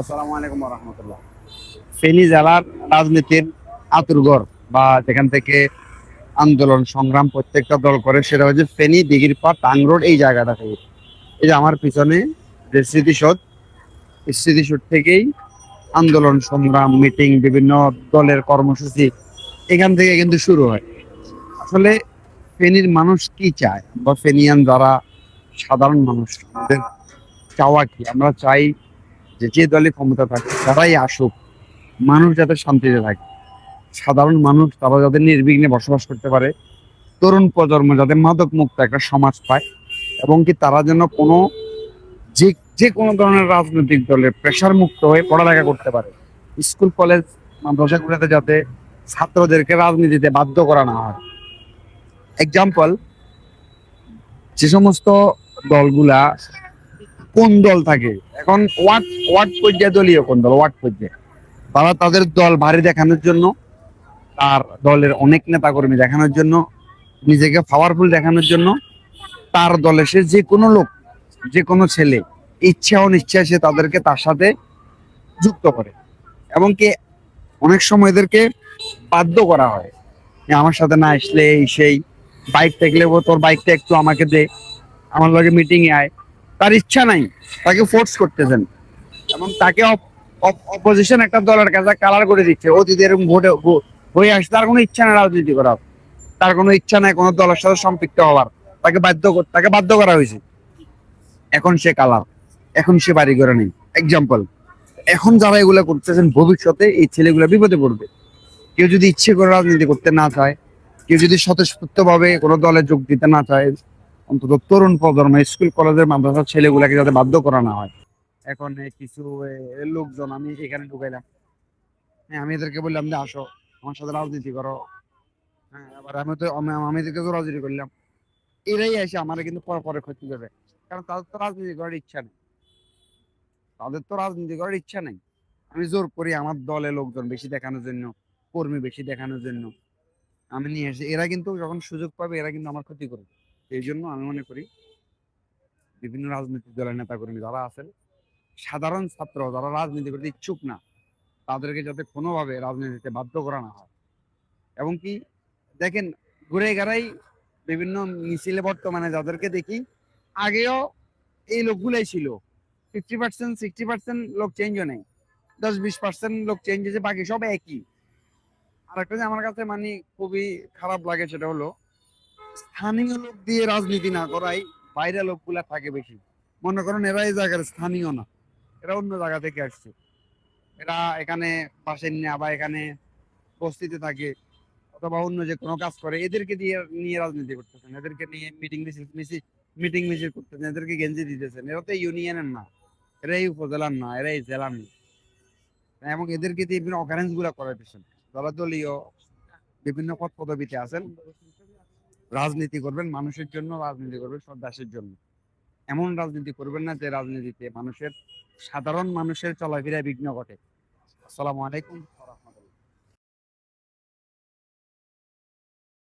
আসসালামু আলাইকুম রহমতুল্লাহ ফেনী জেলার রাজনীতির আতুরগড় বা যেখান থেকে আন্দোলন সংগ্রাম প্রত্যেকটা দল করে, সেটা হচ্ছে ফেনী দিঘির পা টাং রোড এই জায়গাটা থেকে। এই যে আমার পিছনে যে স্মৃতিসৌধ স্মৃতিসৌধ থেকেই আন্দোলন, সংগ্রাম, মিটিং, বিভিন্ন দলের কর্মসূচি এখান থেকে কিন্তু শুরু হয়। আসলে ফেনীর মানুষ কি চায়? বা ফেনিয়ান যারা সাধারণ মানুষ, আমাদের চাওয়া কি? আমরা চাই যে যে দলে ক্ষমতা থাকে, তারাই আসুক। মানুষ যাতে শান্তিতে থাকে। সাধারণ মানুষ, তারা যাতে নির্বিঘ্নে বসবাস করতে পারে। তরুণ প্রজন্ম যাতে মাদক মুক্ত একটা সমাজ পায় এবং কি তারা যেন কোনো যে যে কোনো ধরনের রাজনৈতিক দলের প্রেশার মুক্ত হয়ে পড়ালেখা করতে পারে। স্কুল, কলেজ মাদ্রাসাগুলোতে যাতে ছাত্রদেরকে রাজনীতিতে বাধ্য করা না হয়। এক্সাম্পল যে সমস্ত দলগুলা কোন দল থাকে? এখন ওয়ার্ড ওয়ার্ড পর্যায়ে দলীয় কোন দল? ওয়ার্ড পর্যায়ে। তারা তাদের দল ভারী দেখানোর জন্য, তার দলের অনেক নেতা কর্মী দেখানোর জন্য, নিজেকে পাওয়ারফুল দেখানোর জন্য, তার দলে সে যে কোনো লোক, যে কোনো ছেলে, ইচ্ছা অনিচ্ছায় সে তাদেরকে তার সাথে যুক্ত করে। এবং কি অনেক সময় এদেরকে বাধ্য করা হয় আমার সাথে না আসলে এই সেই বাইক থাকলে তোর বাইকটা একটু আমাকে দে। আমার লগে মিটিংয়ে আয়। তার ইচ্ছা নাই, তাকে ফোর্স করতেছেন। এবং তাকে অপোজিশন একটা দলের কাছে কালার করে দিচ্ছে অতীতে এরকম ভোটে হয়ে আসছে। তার কোনো ইচ্ছা নেই রাজনীতি করার। তার কোনো ইচ্ছা নাই কোনো দলের সাথে সম্পৃক্ত হওয়ার। তাকে বাধ্য তাকে বাধ্য করা হয়েছে। এখন সে কালার এখন সে বাড়ি করে নেই। এক্সাম্পল এখন যারা এগুলো করতেছেন, ভবিষ্যতে এই ছেলেগুলা বিপদে পড়বে। কেউ যদি ইচ্ছে করে রাজনীতি করতে না চায়, কেউ যদি স্বতঃস্ফূর্ত ভাবে কোনো দলে যোগ দিতে না চায় অন্তত তরুণ প্রজন্ম, স্কুল, কলেজের মাদ্রাসার ছেলেগুলাকে যাতে বাধ্য করা হয়। এখন কিছু লোকজন, আমি এখানে ঢুকাইলাম। হ্যাঁ আমি এদেরকে বললাম যে আসো, আমার সাথে রাজনীতি করো। হ্যাঁ আবার আমি তো, আমি এদেরকে রাজনীতি করলাম। এরাই এসে আমার কিন্তু পরে পরে ক্ষতি করবে। কারণ তাদের তো রাজনীতি করার ইচ্ছা নেই। তাদের তো রাজনীতি করার ইচ্ছা নেই। আমি জোর করি আমার দলে লোকজন বেশি দেখানোর জন্য, কর্মী বেশি দেখানোর জন্য। আমি নিয়ে এসে এরা কিন্তু যখন সুযোগ পাবে, এরা কিন্তু আমার ক্ষতি করবে। এই জন্য আমি মনে করি বিভিন্ন রাজনৈতিক দলের নেতাকর্মী যারা আছেন, সাধারণ ছাত্র যারা রাজনীতি করতে ইচ্ছুক না, তাদেরকে যাতে কোনোভাবে রাজনীতিতে বাধ্য করা না হয়। এবং কি, দেখেন, ঘুরে গেড়াই বিভিন্ন মিছিলে বর্তমানে যাদেরকে দেখি, আগেও এই লোকগুলাই ছিল। ফিফটি পার্সেন্ট সিক্সটি পার্সেন্ট লোক চেঞ্জও নেই। দশ বিশ পার্সেন্ট লোক চেঞ্জ হয়েছে, বাকি সব একই। আর একটা যে আমার কাছে মানে খুবই খারাপ লাগে সেটা হলো স্থানীয় লোক দিয়ে রাজনীতি না করাই বাইরে লোকগুলা থাকে বেশি। মনে করেন এরা এই জায়গার স্থানীয় না, এরা অন্য জায়গা থেকে আসছে। এরা এখানে বাসেন না বা এখানে বস্তিতে থাকে অথবা অন্য যে কোনো কাজ করে, এদেরকে দিয়ে নিয়ে রাজনীতি করতেছেন, এদেরকে নিয়ে মিটিং মিছিল মিছিল মিটিং মিছিল করতেছেন, এদেরকে গেঞ্জি দিতেছেন। এরা তো ইউনিয়নের না, এরা এই উপজেলার না, এরা এই জেলার না। এবং এদেরকে দিয়ে বিভিন্ন অকারেন্সগুলা করাইতেছেন। যারা দলীয় বিভিন্ন পদ পদবিতে আছেন রাজনীতি করবেন মানুষের জন্য, রাজনীতি করবেন সব দেশের জন্য। এমন রাজনীতি করবেন না যে রাজনীতিতে মানুষের, সাধারণ মানুষের চলাফেরায় বিঘ্ন ঘটে। আসসালামু আলাইকুম।